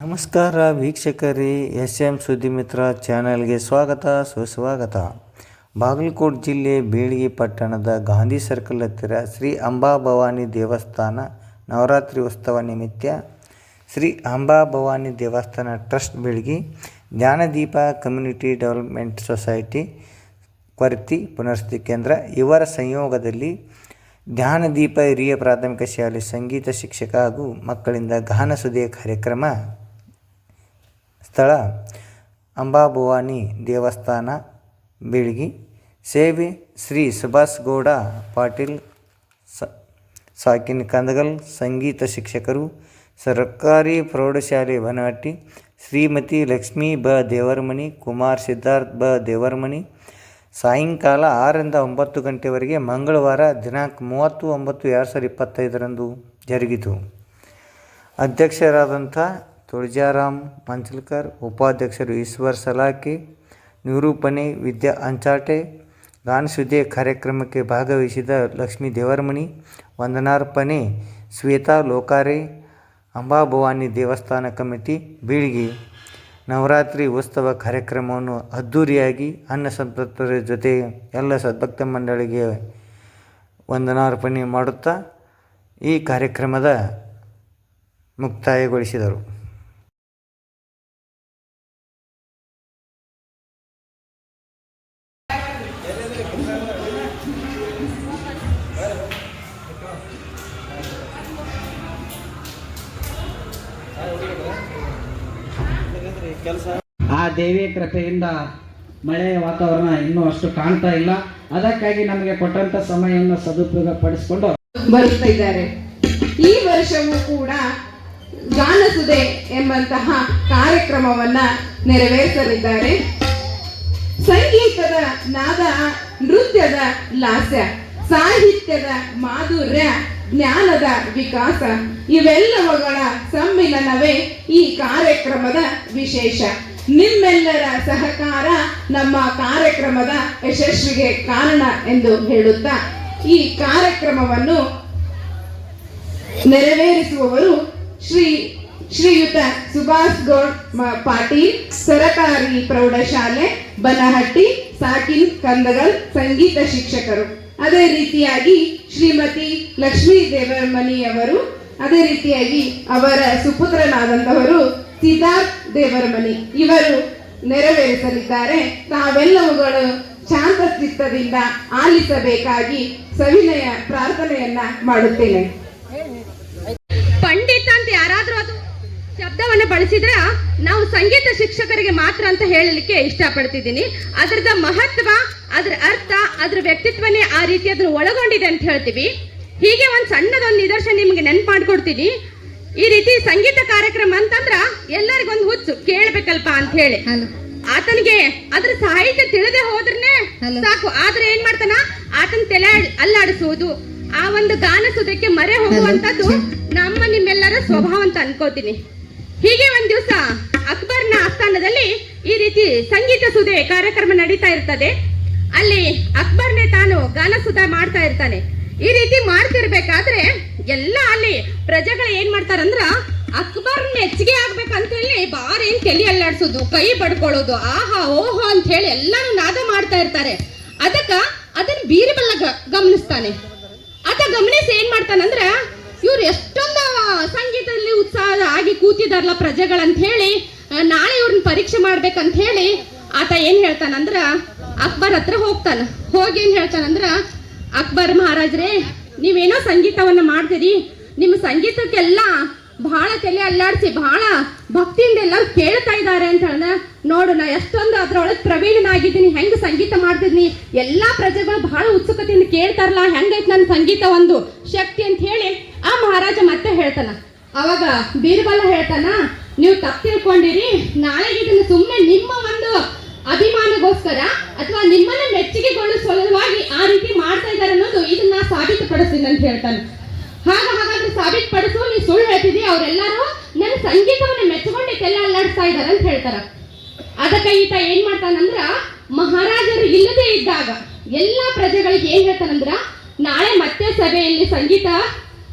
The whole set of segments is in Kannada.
ನಮಸ್ಕಾರ ವೀಕ್ಷಕರೇ ಎಸ್ ಎಂ ಸುದ್ದಿಮಿತ್ರ ಚಾನೆಲ್ಗೆ ಸ್ವಾಗತ, ಸುಸ್ವಾಗತ. ಬಾಗಲಕೋಟೆ ಜಿಲ್ಲೆ ಬೀಳ್ಗಿ ಪಟ್ಟಣದ ಗಾಂಧಿ ಸರ್ಕಲ್ ಹತ್ತಿರ ಶ್ರೀ ಅಂಬಾಭವಾನಿ ದೇವಸ್ಥಾನ ನವರಾತ್ರಿ ಉತ್ಸವ ನಿಮಿತ್ತ ಶ್ರೀ ಅಂಬಾಭವಾನಿ ದೇವಸ್ಥಾನ trust Bilgi Jnanadeepa community development society ಕೊರತಿ ಪುನರ್ಸ್ಥಿತಿ ಕೇಂದ್ರ ಇವರ ಸಂಯೋಗದಲ್ಲಿ ಜ್ಞಾನದೀಪ ಹಿರಿಯ ಪ್ರಾಥಮಿಕ ಶಾಲೆ ಸಂಗೀತ ಶಿಕ್ಷಕ ಹಾಗೂ ಮಕ್ಕಳಿಂದ ಗಾನ ಸುದಿಯ ಕಾರ್ಯಕ್ರಮ ಸ್ಥಳ ಅಂಬಾಭವಾನಿ ದೇವಸ್ಥಾನ, ಬೀಳ್ಗಿ. ಸೇವೆ ಶ್ರೀ ಸುಭಾಷ್ ಗೌಡ ಪಾಟೀಲ್ ಸ, ಸಾಕಿನ್ ಕಂದಗಲ್, ಸಂಗೀತ ಶಿಕ್ಷಕರು, ಸರ್ಕಾರಿ ಪ್ರೌಢಶಾಲೆ ಬನಹಟ್ಟಿ, ಶ್ರೀಮತಿ ಲಕ್ಷ್ಮೀ ಬ ದೇವರಮಣಿ ಕುಮಾರ್ ಸಿದ್ಧಾರ್ಥ್ ಬ ದೇವರಮಣಿ ಸಾಯಂಕಾಲ ಆರರಿಂದ ಒಂಬತ್ತು ಗಂಟೆವರೆಗೆ ಮಂಗಳವಾರ ದಿನಾಂಕ ಮೂವತ್ತು ಒಂಬತ್ತು ಎರಡು ಸಾವಿರದ ಇಪ್ಪತ್ತೈದರಂದು ಜರುಗಿತು. ಅಧ್ಯಕ್ಷರಾದಂಥ ತುಳಜಾರಾಮ್ ಪಂಚಲ್ಕರ್, ಉಪಾಧ್ಯಕ್ಷರು ಈಶ್ವರ್ ಸಲಾಕಿ, ನಿರೂಪಣೆ, ವಿದ್ಯಾ ಅಂಚಾಟೆ ಗಾನಸುದ್ದಿ ಕಾರ್ಯಕ್ರಮಕ್ಕೆ ಭಾಗವಹಿಸಿದ ಲಕ್ಷ್ಮೀ ದೇವರಮಣಿ, ವಂದನಾರ್ಪಣೆ, ಶ್ವೇತಾ ಲೋಕಾರೆ, ಅಂಬಾಭವಾನಿ ದೇವಸ್ಥಾನ ಕಮಿಟಿ, ಬೀಳ್ಗಿ. ನವರಾತ್ರಿ ಉತ್ಸವ ಕಾರ್ಯಕ್ರಮವನ್ನು ಅದ್ಧೂರಿಯಾಗಿ ಅನ್ನ ಸಂತೃಪ್ತರ ಜೊತೆ ಎಲ್ಲ ಸದ್ಭಕ್ತ ಮಂಡಳಿಗೆ ವಂದನಾರ್ಪಣೆ ಮಾಡುತ್ತಾ ಈ ಕಾರ್ಯಕ್ರಮದ ಮುಕ್ತಾಯಗೊಳಿಸಿದರು. ಆ ದೇವಿ ಕೃಪೆಯಿಂದ ಮಳೆಯ ವಾತಾವರಣ ಇನ್ನೂ ಅಷ್ಟು ಕಾಣ್ತಾ ಇಲ್ಲ. ಅದಕ್ಕಾಗಿ ನಮಗೆ ಕೊಟ್ಟಂತ ಸಮಯವನ್ನು ಸದುಪಯೋಗ ಪಡಿಸಿಕೊಂಡು ಬರುತ್ತಾ ಇದ್ದಾರೆ. ಈ ವರ್ಷವೂ ಕೂಡ ಗಾನಸುದೆ ಎಂಬಂತಹ ಕಾರ್ಯಕ್ರಮವನ್ನ ನೆರವೇರಿಸಲಿದ್ದಾರೆ. ಸಂಗೀತದ ನಾದ ನೃತ್ಯದ ಲಾಸ್ಯ ಸಾಹಿತ್ಯದ ಮಾಧುರ್ಯ ಜ್ಞಾನದ ವಿಕಾಸ ಇವೆಲ್ಲವುಗಳ ಸಮ್ಮಿಲನವೇ ಈ ಕಾರ್ಯಕ್ರಮದ ವಿಶೇಷ. ನಿಮ್ಮೆಲ್ಲರ ಸಹಕಾರ ನಮ್ಮ ಕಾರ್ಯಕ್ರಮದ ಯಶಸ್ವಿಗೆ ಕಾರಣ ಎಂದು ಹೇಳುತ್ತಾ ಈ ಕಾರ್ಯಕ್ರಮವನ್ನು ನೆರವೇರಿಸುವವರು ಶ್ರೀ ಶ್ರೀಯುತ ಸುಭಾಷ್ ಗೌಡ್ ಪಾಟೀಲ್, ಸರಕಾರಿ ಪ್ರೌಢಶಾಲೆ, ಬನಹಟ್ಟಿ, ಸಾಕಿನ್, ಕಂದಗಲ್, ಸಂಗೀತ ಶಿಕ್ಷಕರು. ಅದೇ ರೀತಿಯಾಗಿ ಶ್ರೀಮತಿ ಲಕ್ಷ್ಮೀ ದೇವರಮನಿಯವರು ಅದೇ ರೀತಿಯಾಗಿ ಅವರ ಸುಪುತ್ರನಾದಂತವರು ಸಿದ್ಧಾರ್ಥ್ ದೇವರಮನಿ ಇವರು ನೆರವೇರಿಸಲಿದ್ದಾರೆ. ತಾವೆಲ್ಲವುಗಳು ಶಾಂತ ಚಿತ್ತದಿಂದ ಆಲಿಸಬೇಕಾಗಿ ಸವಿನಯ ಪ್ರಾರ್ಥನೆಯನ್ನ ಮಾಡುತ್ತೇನೆ. ಪಂಡಿತ ಅಂತ ಯಾರಾದ್ರೂ ಅದು? ಶಬ್ದವನ್ನ ಬಳಸಿದ್ರ ನಾವು ಸಂಗೀತ ಶಿಕ್ಷಕರಿಗೆ ಮಾತ್ರ ಅಂತ ಹೇಳಲಿಕ್ಕೆ ಇಷ್ಟಪಡ್ತಿದ್ದೀನಿ. ಅದ್ರದ ಮಹತ್ವ ಅದ್ರ ಅರ್ಥ ಅದ್ರ ವ್ಯಕ್ತಿತ್ವನೇ ಆ ರೀತಿ ಅದನ್ನ ಒಳಗೊಂಡಿದೆ ಅಂತ ಹೇಳ್ತೀವಿ. ಹೀಗೆ ಒಂದು ಸಣ್ಣದೊಂದು ನಿದರ್ಶನ ನಿಮ್ಗೆ ನೆನ್ಪು ಮಾಡ್ಕೊಡ್ತೀನಿ ಈ ರೀತಿ ಸಂಗೀತ ಕಾರ್ಯಕ್ರಮ ಅಂತಂದ್ರ ಎಲ್ಲರಿಗೊಂದು ಹುಚ್ಚು ಕೇಳ್ಬೇಕಲ್ಪ ಅಂತ ಹೇಳಿ. ಆತನಿಗೆ ಅದ್ರ ಸಾಹಿತ್ಯ ತಿಳಿದೇ ಹೋದ್ರೆ ಸಾಕು. ಆದ್ರೆ ಏನ್ ಮಾಡ್ತಾನ? ಆತನ ತಲೆ ಅಲ್ಲಾಡಿಸುವುದು. ಆ ಒಂದು ಗಾನ ಸುದಕ್ಕೆ ಮರೆ ಹೋಗುವಂತದ್ದು ನಮ್ಮ ನಿಮ್ಮೆಲ್ಲರ ಸ್ವಭಾವ ಅಂತ ಅನ್ಕೋತೀನಿ. ಹೀಗೆ ಒಂದ್ ದಿವಸ ಅಕ್ಬರ್ನ ಆಸ್ಥಾನದಲ್ಲಿ ಈ ರೀತಿ ಸಂಗೀತ ಸುದೆ ಕಾರ್ಯಕ್ರಮ ನಡೀತಾ ಇರ್ತದೆ. ಅಲ್ಲಿ ಅಕ್ಬರ್ನೇ ತಾನು ಗಾನ ಸುಧಾ ಮಾಡ್ತಾ ಇರ್ತಾನೆ. ಈ ರೀತಿ ಮಾಡ್ತಿರ್ಬೇಕಾದ್ರೆ ಎಲ್ಲ ಅಲ್ಲಿ ಪ್ರಜೆಗಳು ಏನ್ ಮಾಡ್ತಾರಂದ್ರ ಅಕ್ಬರ್ ಮೆಚ್ಚಿಗೆ ಆಗ್ಬೇಕಂತ ಹೇಳಿ ಬಾರ್ ತಲೆ ಅಲ್ಲಾಡ್ಸೋದು, ಕೈ ಬಡ್ಕೊಳ್ಳೋದು, ಆಹಾ, ಓಹೋ ಅಂತ ಹೇಳಿ ಎಲ್ಲಾನು ನಾದ ಮಾಡ್ತಾ ಇರ್ತಾರೆ. ಅದಕ್ಕ ಅದನ್ನ ಬೀರ್ಬಲ್ಲ ಗಮನಿಸ್ತಾನೆ. ಆತ ಗಮನಿಸಿ ಏನ್ ಮಾಡ್ತಾನಂದ್ರ ಇವ್ರು ಎಷ್ಟೊಂದು ಸಂಗೀತದಲ್ಲಿ ಉತ್ಸಾಹ ಆಗಿ ಕೂತಿದಾರಲ್ಲ ಪ್ರಜೆಗಳಂತ ಹೇಳಿ ನಾಳೆ ಇವ್ರನ್ನ ಪರೀಕ್ಷೆ ಮಾಡ್ಬೇಕಂತ ಹೇಳಿ ಆತ ಏನ್ ಹೇಳ್ತಾನಂದ್ರ, ಅಕ್ಬರ್ ಹತ್ರ ಹೋಗ್ತಾನ. ಹೋಗಿ ಏನ್ ಹೇಳ್ತಾನಂದ್ರ, ಅಕ್ಬರ್ ಮಹಾರಾಜ್ರೇ, ನೀವೇನೋ ಸಂಗೀತವನ್ನ ಮಾಡ್ತೀರಿ, ನಿಮ್ಮ ಸಂಗೀತಕ್ಕೆಲ್ಲ ಬಹಳ ತಲೆ ಅಲ್ಲಾಡಿಸಿ ಬಹಳ ಭಕ್ತಿಯಿಂದ ಎಲ್ಲರೂ ಕೇಳ್ತಾ ಇದ್ದಾರೆ ಅಂತ ಹೇಳಿದ್ರೆ, ನೋಡು, ನಾ ಎಷ್ಟೊಂದು ಅದ್ರೊಳಗೆ ಪ್ರವೀಣನಾಗಿದ್ದೀನಿ, ಹೆಂಗೆ ಸಂಗೀತ ಮಾಡ್ತಿದ್ನಿ, ಎಲ್ಲಾ ಪ್ರಜೆಗಳು ಬಹಳ ಉತ್ಸುಕತೆಯಿಂದ ಕೇಳ್ತಾರಲ್ಲ, ಹೆಂಗೈತ್ ನನ್ನ ಸಂಗೀತ ಒಂದು ಶಕ್ತಿ ಅಂತ ಹೇಳಿ, ಆ ಮಹಾರಾಜ ಮತ್ತೆ ಹೇಳ್ತಾನ. ಅವಾಗ ಬೀರ್ಬಲ ಹೇಳ್ತಾನ, ನೀವು ತಪ್ಪು ತಿಳ್ಕೊಂಡಿರಿ, ನಾಳೆಗೆ ಇದನ್ನು ಸುಮ್ಮನೆ ನಿಮ್ಮ ಒಂದು ಅಭಿಮಾನಗೋಸ್ಕರ ಅಥವಾ ನಿಮ್ಮನ್ನ ಮೆಚ್ಚುಗೆಗೊಳ್ಳುವ ಸಲುವಾಗಿ ಆ ರೀತಿ ಮಾಡ್ತಾ ಇದ್ದಾರೆ ಅನ್ನೋದು ಇದನ್ನ ಸಾಬೀತುಪಡಿಸ್ತೀನಿ ಅಂತ ಹೇಳ್ತಾನೆ. ಹಾಗ ಹಾಗಾದ್ರೆ ಸಾಬೀತುಪಡಿಸು ನೀ ಸುಳ್ಳು ಹೇಳ್ತಿದ್ದಿ, ಅವರೆಲ್ಲರೂ ನನ್ನ ಸಂಗೀತವನ್ನ ಮೆಚ್ಚಿಕೊಂಡು ತೆಲ್ಲ ಅಲ್ಲಾಡಿಸ್ತಾ ಇದ್ದಾರೆ ಅಂತ ಹೇಳ್ತಾರ. ಅದಕ್ಕೆ ಈತ ಏನ್ ಮಾಡ್ತಾನಂದ್ರ, ಮಹಾರಾಜರು ಇಲ್ಲದೆ ಇದ್ದಾಗ ಎಲ್ಲಾ ಪ್ರಜೆಗಳಿಗೆ ಏನ್ ಹೇಳ್ತಾನಂದ್ರ, ನಾಳೆ ಮತ್ತೆ ಸಭೆಯಲ್ಲಿ ಸಂಗೀತ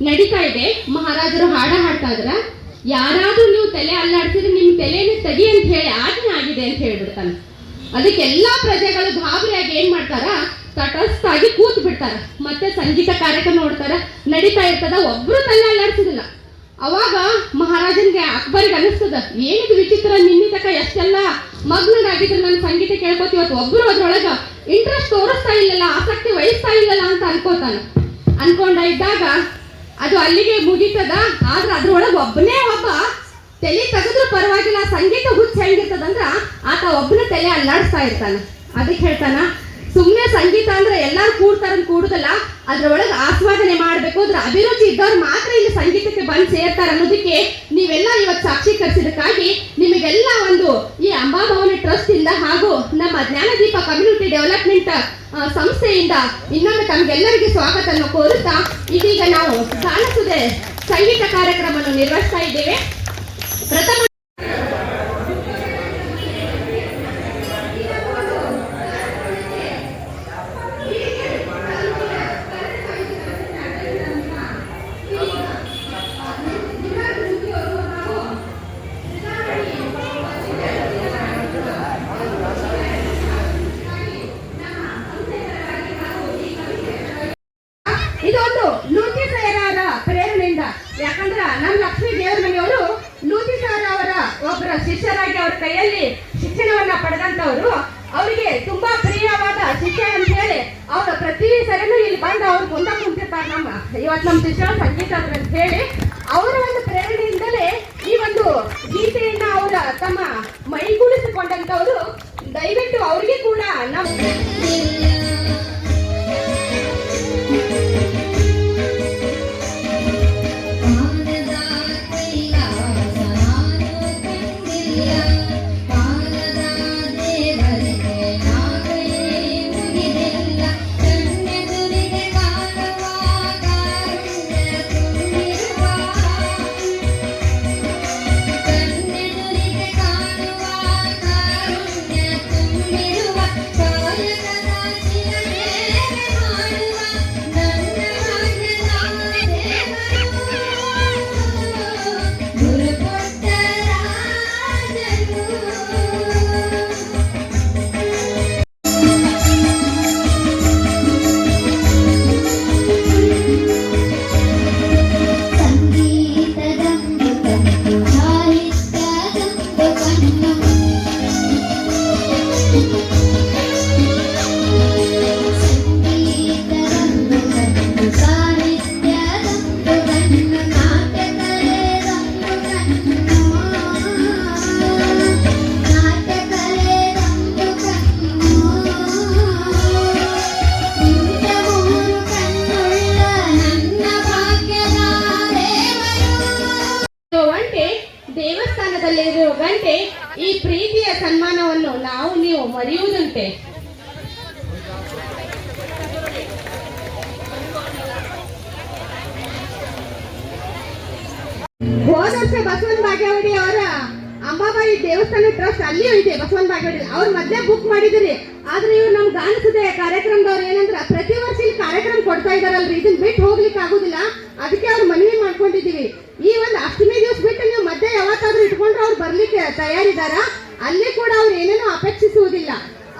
ನಡೀತಾ ಇದೆ, ಮಹಾರಾಜರು ಹಾಡ ಹಾಡ್ತಾ ಇದ್ರ. ಯಾರಾದ್ರೂ ನೀವು ತಲೆ ಅಲ್ಲಾಡ್ಸಿದ್ರೆ ತೆಗಿ ಅಂತ ಹೇಳಿ ಆಜ್ಞೆ ಆಗಿದೆ ಅಂತ ಹೇಳ್ಬಿಡ್ತಾನೆ. ಅದಕ್ಕೆಲ್ಲಾ ಪ್ರಜೆಗಳು ಗಾಬರಿಯಾಗಿ ಏನ್ ಮಾಡ್ತಾರ ತಟಸ್ಥಾಗಿ ಕೂತ್ ಬಿಡ್ತಾರ. ಮತ್ತೆ ಸಂಗೀತ ಕಾರ್ಯಕ್ರಮ ನೋಡ್ತಾರ. ನಡೀತಾ ಇರ್ತದ. ಒಬ್ರು ತಲೆ ಅಲ್ಲಾಡ್ಸುದಿಲ್ಲ. ಅವಾಗ ಮಹಾರಾಜನ್ಗೆ ಅಕ್ಬರ್ಗೆ ಅನಿಸ್ತದ ಏನಿದು ವಿಚಿತ್ರ ನಿನ್ನೆ ತಕ ಎಷ್ಟೆಲ್ಲ ಮಗ್ನರಾಗಿದ್ರು ನಾನು ಸಂಗೀತ ಕೇಳ್ಕೊತಿ ಇವತ್ತು ಒಬ್ರು ಅದ್ರೊಳಗ ಇಂಟ್ರೆಸ್ಟ್ ತೋರಿಸ್ತಾ ಇಲ್ಲಲ್ಲ, ಆಸಕ್ತಿ ವಹಿಸ್ತಾ ಇಲ್ಲಲ್ಲ ಅಂತ ಅನ್ಕೋತಾನೆ. ಅನ್ಕೊಂಡ ಇದ್ದಾಗ ಅದು ಅಲ್ಲಿಗೆ ಮುಗೀತದ. ಆದ್ರೆ ಅದ್ರೊಳಗೆ ಒಬ್ಬನೇ ಒಬ್ಬ ತಲೆ ತೆಗೆದ್ರೂ ಪರವಾಗಿಲ್ಲ. ಸಂಗೀತ ಹುಚ್ಚ ಹೆಂಗಿರ್ತದಂದ್ರ ಆತ ಒಬ್ಬನ ತಲೆ ಅಲ್ಲಾಡಿಸ್ತಾ ಇರ್ತಾನೆ. ಅದಕ್ಕೆ ಹೇಳ್ತಾನ ಸುಮ್ಮನೆ ಸಂಗೀತ ಅಂದ್ರೆ ಎಲ್ಲಾರು ಕೂಡ್ತಾರ ಕೂಡುದಲ್ಲ, ಅದ್ರೊಳಗೆ ಆಸ್ವಾದನೆ ಮಾಡ್ಬೇಕು, ಅದ್ರ ಅಭಿರುಚಿ ಇದ್ದವ್ರು ಮಾತ್ರ ಇಲ್ಲಿ ಸಂಗೀತಕ್ಕೆ ಬಂದು ಸೇರ್ತಾರ ಅನ್ನೋದಕ್ಕೆ ನೀವೆಲ್ಲ ಇವತ್ತು ಸಾಕ್ಷೀಕರಿಸಿದಕ್ಕಾಗಿ ನಿಮಗೆಲ್ಲ ಒಂದು ಈ ಅಂಬಾಭವನ ಟ್ರಸ್ಟ್ ಇಂದ ಹಾಗೂ ನಮ್ಮ ಜ್ಞಾನದೀಪ ಕಮ್ಯುನಿಟಿ ಡೆವಲಪ್ಮೆಂಟ್ ಸಂಸ್ಥೆಯಿಂದ ಇನ್ನೊಮ್ಮೆ ತಮ್ಗೆಲ್ಲರಿಗೆ ಸ್ವಾಗತವನ್ನು ಕೋರುತ್ತಾ ಇದೀಗ ನಾವು ಗಾನಸುದೆ ಸಂಗೀತ ಕಾರ್ಯಕ್ರಮವನ್ನು ನಿರ್ವಹಿಸ್ತಾ ಇದ್ದೇವೆ. ಪ್ರಥಮ ಅವರಿಗೆ ತುಂಬಾ ಪ್ರಿಯವಾದ ಶಿಷ್ಯ ಅಂತ ಹೇಳಿ ಅವರ ಪ್ರತಿ ಸರಿನೂ ಇಲ್ಲಿ ಬಂದು ಅವ್ರು ಮುಂದೆ ಕುಂತಿರ್ತಾರೆ ನಮ್ಮ ಇವತ್ತು ನಮ್ಮ ಶಿಕ್ಷಣ ಸಂಗೀತ ಅಂತ ಹೇಳಿ ಅವರ ಒಂದು ಪ್ರೇರಣೆಯಿಂದಲೇ ಈ ಒಂದು ಗೀತೆಯನ್ನ ಅವರ ತಮ್ಮ ಮೈಗೂಡಿಸಿಕೊಂಡಂತವರು ದಯವಿಟ್ಟು ಅವರಿಗೆ ಕೂಡ ನಮ್ಮ ಆದ್ರೆ ಇವ್ರು ನಮ್ ಕಾರ್ಯಕ್ರಮದವ್ರು ಏನಂದ್ರ, ಪ್ರತಿ ವರ್ಷ ಇಲ್ಲಿ ಕಾರ್ಯಕ್ರಮ ಕೊಡ್ತಾ ಇದಾರಲ್ರಿ. ಇದನ್ನ ಬಿಟ್ಟು ಹೋಗ್ಲಿಕ್ಕೆ ಆಗುದಿಲ್ಲ. ಅದಕ್ಕೆ ಅವ್ರು ಮನವಿ ಮಾಡ್ಕೊಂಡಿದೀವಿ ಈ ಒಂದು ಅಷ್ಟಮಿ ದಿವಸ ಬಿಟ್ಟು ನೀವು ಮಧ್ಯೆ ಯಾವತ್ತಾದ್ರೂ ಇಟ್ಕೊಂಡ್ರೆ ಅವ್ರು ಬರ್ಲಿಕ್ಕೆ ತಯಾರಿದಾರ. ಅಲ್ಲಿ ಕೂಡ ಅವ್ರು ಏನೇನೋ ಅಪೇಕ್ಷಿಸುವುದಿಲ್ಲ.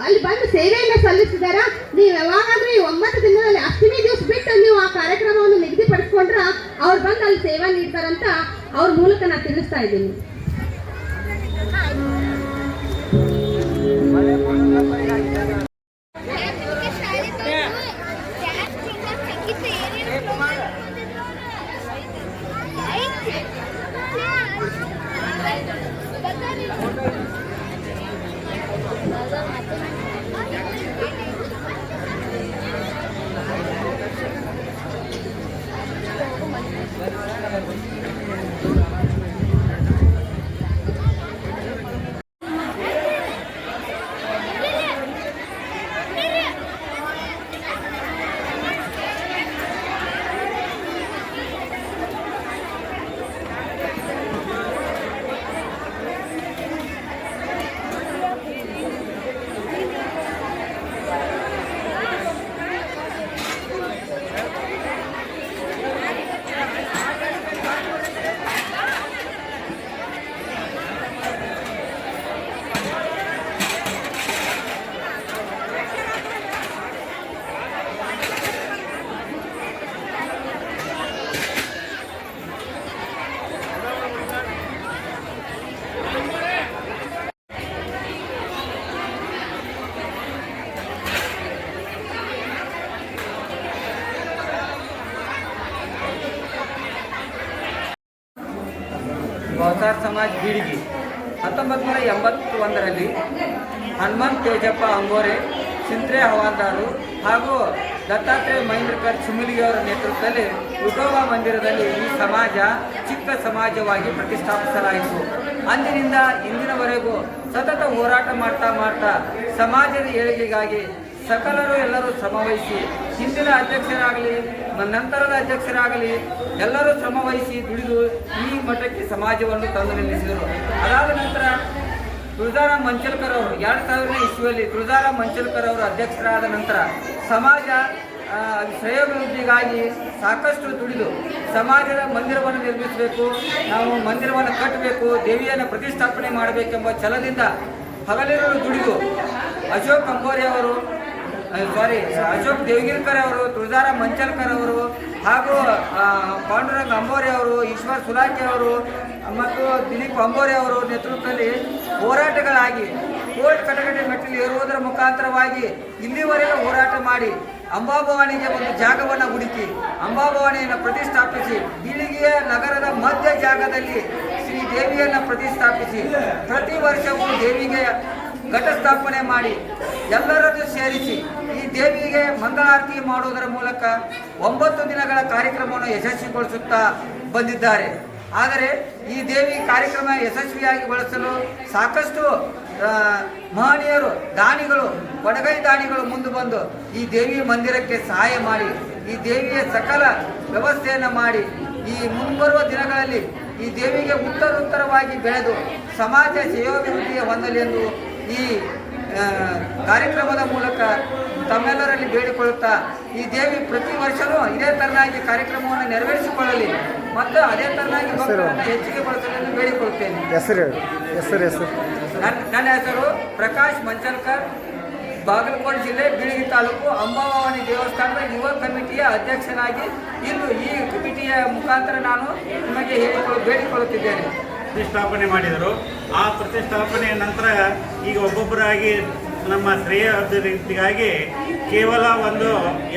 ಅಲ್ಲಿ ಬಂದು ಸೇವೆಯನ್ನ ಸಲ್ಲಿಸಿದಾರ. ನೀವು ಯಾವಾಗಾದ್ರೂ ಈ ಒಂಬತ್ತು ದಿನದಲ್ಲಿ ಅಷ್ಟಮಿ ದಿವಸ ಬಿಟ್ಟು ನೀವು ಆ ಕಾರ್ಯಕ್ರಮವನ್ನು ನಿಗದಿಪಡಿಸ್ಕೊಂಡ್ರ ಅವ್ರು ಬಂದು ಅಲ್ಲಿ ಸೇವೆ ನೀಡ್ತಾರಂತ ಅವ್ರ ಮೂಲಕ ನಾನು ತಿಳಿಸ್ತಾ ಇದ್ದೀನಿ. ತೇಜಪ್ಪ ಚಿಂತ್ರೆ ಹವಾಲ್ದಾರು ಹಾಗೂ ದತ್ತಾತ್ರೇಯ ಮಹೇಂದ್ರಕರ್ ಚಿಮುಲಿಯವರ ನೇತೃತ್ವದಲ್ಲಿ ವಿಠೋಬಾ ಮಂದಿರದಲ್ಲಿ ಈ ಸಮಾಜ ಚಿಕ್ಕ ಸಮಾಜವಾಗಿ ಪ್ರತಿಷ್ಠಾಪಿಸಲಾಯಿತು. ಅಂದಿನಿಂದ ಇಂದಿನವರೆಗೂ ಸತತ ಹೋರಾಟ ಮಾಡ್ತಾ ಮಾಡ್ತಾ ಸಮಾಜದ ಏಳಿಗೆಗಾಗಿ ಸಕಲರು ಎಲ್ಲರೂ ಶ್ರಮವಹಿಸಿ, ಹಿಂದಿನ ಅಧ್ಯಕ್ಷರಾಗಲಿ, ನಂತರದ ಅಧ್ಯಕ್ಷರಾಗಲಿ ಎಲ್ಲರೂ ಶ್ರಮವಹಿಸಿ ದುಡಿದು ಈ ಮಟ್ಟಕ್ಕೆ ಸಮಾಜವನ್ನು ತಂದು ನಿಲ್ಲಿಸಿದರು. ಅದಾದ ನಂತರ ತುಳಜಾರಾಮ್ ಮಂಚಲ್ಕರ್ ಅವರು, ಎರಡು ಸಾವಿರದ ಇಸ್ವಿಯಲ್ಲಿ ತುಳಜಾರಾಮ್ ಮಂಚಲ್ಕರ್ ಅವರು ಅಧ್ಯಕ್ಷರಾದ ನಂತರ ಸಮಾಜ ಶ್ರೇಯೋಭಿವೃದ್ಧಿಗಾಗಿ ಸಾಕಷ್ಟು ದುಡಿದು ಸಮಾಜದ ಮಂದಿರವನ್ನು ನಿರ್ಮಿಸಬೇಕು, ನಾವು ಮಂದಿರವನ್ನು ಕಟ್ಟಬೇಕು, ದೇವಿಯನ್ನು ಪ್ರತಿಷ್ಠಾಪನೆ ಮಾಡಬೇಕೆಂಬ ಛಲದಿಂದ ಹಗಲಿರುಳು ದುಡಿದು ಅಶೋಕ್ ಅಂಬೋರಿ ಅವರು ಸಾರಿ ಅಶೋಕ್ ದೇವಗಿರ್ಕರ್ ಅವರು, ತುಳಜಾರ ಮಂಚಲ್ಕರ್ ಅವರು, ಹಾಗೂ ಪಾಂಡುರಂಗ್ ಅಂಬೋರಿ ಅವರು, ಈಶ್ವರ್ ಸುಲಾಖೆ ಅವರು, ಮತ್ತು ದಿಲೀಪ್ ಅಂಬೋರಿ ಅವರು ನೇತೃತ್ವದಲ್ಲಿ ಹೋರಾಟಗಳಾಗಿ, ಕೋರ್ಟ್ ಕಟಕಟೆ ಮೆಟ್ಟಿಲು ಏರುವುದರ ಮುಖಾಂತರವಾಗಿ ಇಲ್ಲಿವರೆಗೂ ಹೋರಾಟ ಮಾಡಿ ಅಂಬಾಭವಾನಿಗೆ ಒಂದು ಜಾಗವನ್ನು ಹುಡುಕಿ ಅಂಬಾಭವಾನಿಯನ್ನು ಪ್ರತಿಷ್ಠಾಪಿಸಿ ಬೀಳಿಗೆಯ ನಗರದ ಮಧ್ಯ ಜಾಗದಲ್ಲಿ ಶ್ರೀ ದೇವಿಯನ್ನು ಪ್ರತಿಷ್ಠಾಪಿಸಿ, ಪ್ರತಿ ವರ್ಷವೂ ದೇವಿಗೆ ಘಟಸ್ಥಾಪನೆ ಮಾಡಿ ಎಲ್ಲರನ್ನು ಸೇರಿಸಿ ಈ ದೇವಿಗೆ ಮಂಗಳಾರತಿ ಮಾಡುವುದರ ಮೂಲಕ ಒಂಬತ್ತು ದಿನಗಳ ಕಾರ್ಯಕ್ರಮವನ್ನು ಯಶಸ್ವಿಗೊಳಿಸುತ್ತಾ ಬಂದಿದ್ದಾರೆ. ಆದರೆ ಈ ದೇವಿ ಕಾರ್ಯಕ್ರಮ ಯಶಸ್ವಿಯಾಗಿ ಬಳಸಲು ಸಾಕಷ್ಟು ಮಹನೀಯರು, ದಾನಿಗಳು, ಕೊಡಗೈ ದಾನಿಗಳು ಮುಂದೆ ಬಂದು ಈ ದೇವಿ ಮಂದಿರಕ್ಕೆ ಸಹಾಯ ಮಾಡಿ, ಈ ದೇವಿಯ ಸಕಲ ವ್ಯವಸ್ಥೆಯನ್ನು ಮಾಡಿ, ಈ ಮುಂಬರುವ ದಿನಗಳಲ್ಲಿ ಈ ದೇವಿಗೆ ಉತ್ತರೋತ್ತರವಾಗಿ ಬೆಳೆದು ಸಮಾಜ ಶ್ರೇಯೋಭಿವೃದ್ಧಿಯ ಹೊಂದಲಿ ಎಂದು ಈ ಕಾರ್ಯಕ್ರಮದ ಮೂಲಕ ತಮ್ಮೆಲ್ಲರಲ್ಲಿ ಬೇಡಿಕೊಳ್ಳುತ್ತಾ ಈ ದೇವಿ ಪ್ರತಿ ವರ್ಷವೂ ಇದೇ ತರನಾಗಿ ಕಾರ್ಯಕ್ರಮವನ್ನು ನೆರವೇರಿಸಿಕೊಳ್ಳಲಿ ಮತ್ತು ಅದೇ ತರನಾಗಿ ಭಕ್ತರನ್ನು ಹೆಚ್ಚಿಗೆ ಬಳಸಲಿ ಎಂದು ಬೇಡಿಕೊಳ್ಳುತ್ತೇನೆ. ಹೆಸರು ಹೇಳಿ. ಹೆಸರು ಹೆಸರು. ನನ್ನ ನನ್ನ ಹೆಸರು ಪ್ರಕಾಶ್ ಮಂಚಲ್ಕರ್ ಬಾಗಲಕೋಟೆ ಜಿಲ್ಲೆ ಬೀಳಗಿ ತಾಲೂಕು ಅಂಬಾಭವಾನಿ ದೇವಸ್ಥಾನದ ಯುವ ಕಮಿಟಿಯ ಅಧ್ಯಕ್ಷನಾಗಿ ಇಂದು ಈ ಕಮಿಟಿಯ ಮುಖಾಂತರ ನಾನು ನಿಮಗೆ ಹೇಳಿಕೊಳ್ಳ ಬೇಡಿಕೊಳ್ಳುತ್ತಿದ್ದೇನೆ. ಪ್ರತಿಷ್ಠಾಪನೆ ಮಾಡಿದರು. ಆ ಪ್ರತಿಷ್ಠಾಪನೆಯ ನಂತರ ಈಗ ಒಬ್ಬೊಬ್ಬರಾಗಿ ನಮ್ಮ ಶ್ರೇಯ ಅಭಿವೃದ್ಧಿಗಾಗಿ ಕೇವಲ ಒಂದು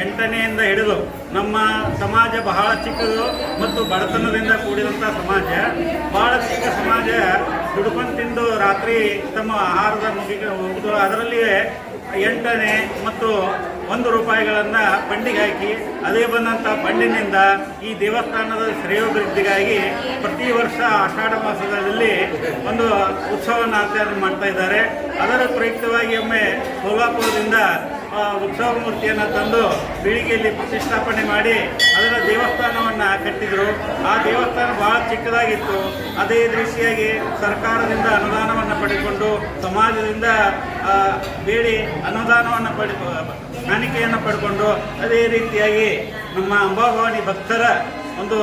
ಎಂಟನೆಯಿಂದ ಹಿಡಿದು ನಮ್ಮ ಸಮಾಜ ಬಹಳ ಚಿಕ್ಕದು ಮತ್ತು ಬಡತನದಿಂದ ಕೂಡಿದಂಥ ಸಮಾಜ, ಬಹಳ ಚಿಕ್ಕ ಸಮಾಜ ದುಡ್ಕೊಂಡು ತಿಂದು ರಾತ್ರಿ ತಮ್ಮ ಆಹಾರದ ಹೋಗುದು, ಅದರಲ್ಲಿಯೇ ಎಂಟನೇ ಮತ್ತು ಒಂದು ರೂಪಾಯಿಗಳನ್ನು ಬಂಡಿಗೆ ಹಾಕಿ, ಅದೇ ಬಂದಂಥ ಬಂಡಿನಿಂದ ಈ ದೇವಸ್ಥಾನದ ಶ್ರೇಯೋಭಿವೃದ್ಧಿಗಾಗಿ ಪ್ರತಿ ವರ್ಷ ಆಷಾಢ ಮಾಸದಲ್ಲಿ ಒಂದು ಉತ್ಸವವನ್ನು ಆಚರಣೆ ಮಾಡ್ತಾ ಇದ್ದಾರೆ. ಅದರ ಪ್ರಯುಕ್ತವಾಗಿ ಒಮ್ಮೆ ಸೋಲಾಪುರದಿಂದ ಉತ್ಸವ ಮೂರ್ತಿಯನ್ನು ತಂದು ಬೀಳಿಗೆಯಲ್ಲಿ ಪ್ರತಿಷ್ಠಾಪನೆ ಮಾಡಿ ಅದರ ದೇವಸ್ಥಾನವನ್ನು ಕಟ್ಟಿದರು. ಆ ದೇವಸ್ಥಾನ ಬಹಳ ಚಿಕ್ಕದಾಗಿತ್ತು. ಅದೇ ರೀತಿಯಾಗಿ ಸರ್ಕಾರದಿಂದ ಅನುದಾನವನ್ನು ಪಡೆದುಕೊಂಡು ಸಮಾಜದಿಂದ ಬೇಡಿ ಅನುದಾನವನ್ನು ಪಡೆ ಕಾಣಿಕೆಯನ್ನು ಪಡ್ಕೊಂಡು ಅದೇ ರೀತಿಯಾಗಿ ನಮ್ಮ ಅಂಬಾಭವಾನಿ ಭಕ್ತರ ಒಂದು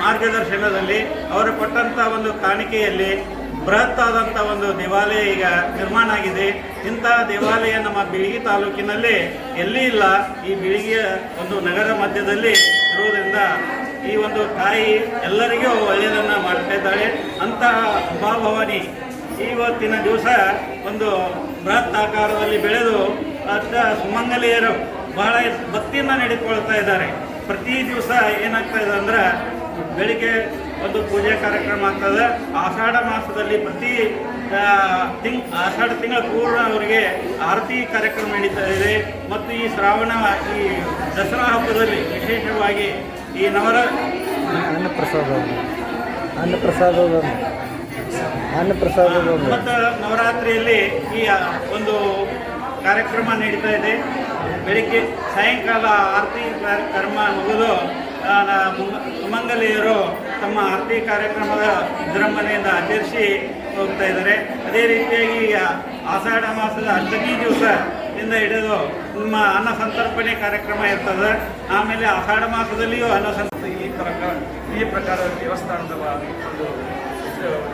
ಮಾರ್ಗದರ್ಶನದಲ್ಲಿ ಅವರು ಕೊಟ್ಟಂಥ ಒಂದು ಕಾಣಿಕೆಯಲ್ಲಿ ಬೃಹತ್ ಆದಂಥ ಒಂದು ದೇವಾಲಯ ಈಗ ನಿರ್ಮಾಣ ಆಗಿದೆ. ಇಂತಹ ದೇವಾಲಯ ನಮ್ಮ ಬಿಳಿಗಿ ತಾಲೂಕಿನಲ್ಲಿ ಎಲ್ಲಿ ಇಲ್ಲ, ಈ ಬಿಳಿಗಿಯ ಒಂದು ನಗರ ಮಧ್ಯದಲ್ಲಿ ಇರುವುದರಿಂದ ಈ ಒಂದು ತಾಯಿ ಎಲ್ಲರಿಗೂ ಒಳ್ಳೆಯದನ್ನು ಮಾಡ್ತಾ ಇದ್ದಾಳೆ. ಅಂತಹ ಅಂಬಾಭವಾನಿ ಇವತ್ತಿನ ದಿವಸ ಒಂದು ಬೃಹತ್ ಆಕಾರದಲ್ಲಿ ಬೆಳೆದು ಅತ್ತ ಸುಮಂಗಲಿಯರು ಬಹಳ ಭಕ್ತಿಯಿಂದ ನಡೆದುಕೊಳ್ತಾ ಇದ್ದಾರೆ. ಪ್ರತಿ ದಿವಸ ಏನಾಗ್ತಾ ಇದೆ ಅಂದ್ರೆ ಬೆಳಿಗ್ಗೆ ಒಂದು ಪೂಜೆ ಕಾರ್ಯಕ್ರಮ ಆಗ್ತದೆ. ಆಷಾಢ ಮಾಸದಲ್ಲಿ ಪ್ರತಿ ತಿಂಗ್ ಆಷಾಢ ತಿಂಗಳ ಪೂರ್ಣ ಅವರಿಗೆ ಆರತಿ ಕಾರ್ಯಕ್ರಮ ನಡೀತಾ ಇದೆ. ಮತ್ತು ಈ ಶ್ರಾವಣ ಈ ದಸರಾ ಹಬ್ಬದಲ್ಲಿ ವಿಶೇಷವಾಗಿ ಈ ನವರ ಅನ್ನಪ್ರಸಾದ ಅನ್ನಪ್ರಸಾದ ಅನ್ನಪ್ರಸಾದ ಮತ್ತು ನವರಾತ್ರಿಯಲ್ಲಿ ಈ ಒಂದು ಕಾರ್ಯಕ್ರಮ ನಡೀತಾ ಇದೆ. ಬೆಳಿಗ್ಗೆ ಸಾಯಂಕಾಲ ಆರತಿ ಕಾರ್ಯಕ್ರಮ ಮುಗಿದು ಸುಮಂಗಲಿಯರು ತಮ್ಮ ಆರತಿ ಕಾರ್ಯಕ್ರಮದ ವಿಜೃಂಭಣೆಯಿಂದ ಆಚರಿಸಿ ಹೋಗ್ತಾ ಇದ್ದಾರೆ. ಅದೇ ರೀತಿಯಾಗಿ ಈಗ ಆಷಾಢ ಮಾಸದ ಅಷ್ಟಮಿ ದಿವಸ ಇಂದ ಹಿಡಿದು ನಿಮ್ಮ ಅನ್ನ ಸಂತರ್ಪಣೆ ಕಾರ್ಯಕ್ರಮ ಇರ್ತದೆ. ಆಮೇಲೆ ಆಷಾಢ ಮಾಸದಲ್ಲಿಯೂ ಅನ್ನ ಸಂತ ಈ ಪ್ರಕಾರ ಈ ಪ್ರಕಾರ ದೇವಸ್ಥಾನದ ಒಂದು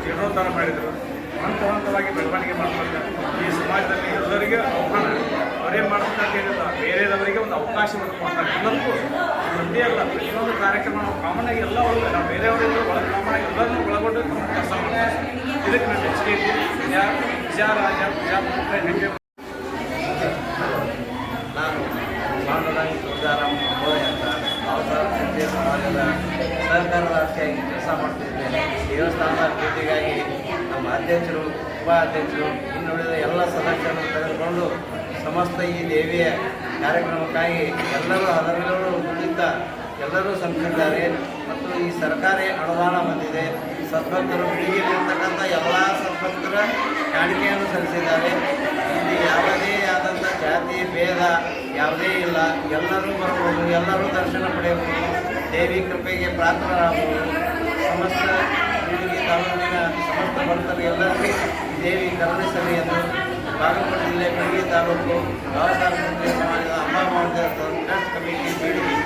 ಜೀರ್ಣೋದ್ಧಾರ ಮಾಡಿದರು. ಹಂತ ಹಂತವಾಗಿ ಬೆಳವಣಿಗೆ ಮಾಡ್ತಾರೆ. ಈ ಸಮಾಜದಲ್ಲಿ ಎಲ್ಲರಿಗೂ ಆಹ್ವಾನ ಅವರೇ ಮಾಡ್ತಾರೆ ಬೇರೆಯವರಿಗೆ ಒಂದು ಅವಕಾಶವನ್ನು ಕೊಡ್ತಾರೆ. ಎಲ್ಲರಿಗೂ ಒಂದೇ ಅಲ್ಲ, ಪ್ರತಿಯೊಂದು ಕಾರ್ಯಕ್ರಮ ನಾವು ಕಾಮನ್ ಆಗಿ ಎಲ್ಲ ಒಳಗೆ, ನಾವು ಬೇರೆಯವರಿಂದ ಒಳ ಕಾಮನ್ ಆಗಿ ಎಲ್ಲರನ್ನೂ ಒಳಗೊಂಡು ನಮ್ಮ ಕೆಲಸ ಮಾಡ್ತಾರೆ ಇದಕ್ಕೆ ನಾನು ಹೆಚ್ಚಿಗೆ ವಿಜಯ ವಿಜಯರಾಜ ವಿಜಯ ಹೆಂಗೆ ನಾನು ಪಾಂಡುರಂಗ್ ತುಳಜಾರಾಮ್ ಗೋಯ್ ಅಂತ ಅವಸರ ಕ್ಷತ್ರಿಯ ಸಮಾಜದ ಆಸ್ತಿಯಾಗಿ ಕೆಲಸ ಮಾಡ್ತಿದ್ದೇನೆ. ದೇವಸ್ಥಾನದ ಅಭಿವೃದ್ಧಿಗಾಗಿ ಅಧ್ಯಕ್ಷರು, ಉಪಾಧ್ಯಕ್ಷರು, ಇನ್ನುಳಿದ ಎಲ್ಲ ಸದಸ್ಯರನ್ನು ತೆಗೆದುಕೊಂಡು ಸಮಸ್ತ ಈ ದೇವಿಯ ಕಾರ್ಯಕ್ರಮಕ್ಕಾಗಿ ಎಲ್ಲರೂ ಅದರಲ್ಲೂ ಕುಳಿತ ಎಲ್ಲರೂ ಶ್ರಮಿಸಿದ್ದಾರೆ ಮತ್ತು ಈ ಸರ್ಕಾರಿ ಅನುದಾನ ಬಂದಿದೆ. ಸದ್ಭಕ್ತರು ಬಿಡುಗಿರ್ತಕ್ಕಂಥ ಎಲ್ಲ ಸದ್ಭಕ್ತರ ಕಾಣಿಕೆಯನ್ನು ಸಲ್ಲಿಸಿದ್ದಾರೆ. ಇಲ್ಲಿ ಯಾವುದೇ ಆದಂಥ ಜಾತಿ, ಭೇದ ಯಾವುದೇ ಇಲ್ಲ. ಎಲ್ಲರೂ ಬರ್ಬೋದು ಎಲ್ಲರೂ ದರ್ಶನ ಪಡೆಯಬಹುದು. ದೇವಿ ಕೃಪೆಗೆ ಪ್ರಾರ್ಥನರಾಗಬಹುದು ಸಮಸ್ತ ತಾಲೂಕಿನ ಸಮಸ್ತ ಭಕ್ತರಿಗೆಲ್ಲರಿಗೂ ದೇವಿ ಕರುಣಿಸಲಿ ಎಂದು ಬಾಗಲಕೋಟೆ ಜಿಲ್ಲೆ ಬೆಳಗ್ಗೆ ತಾಲೂಕು ಬಾಬಾ ಸಾಹೇಬ್ ಅಂಬೇಡ್ಕರ್ ಸಮಾಜದ ಅಂಬಾ ಮಹೋದಯ ಟ್ರಸ್ಟ್ ಕಮಿಟಿ ಬೀಳಿಗೆ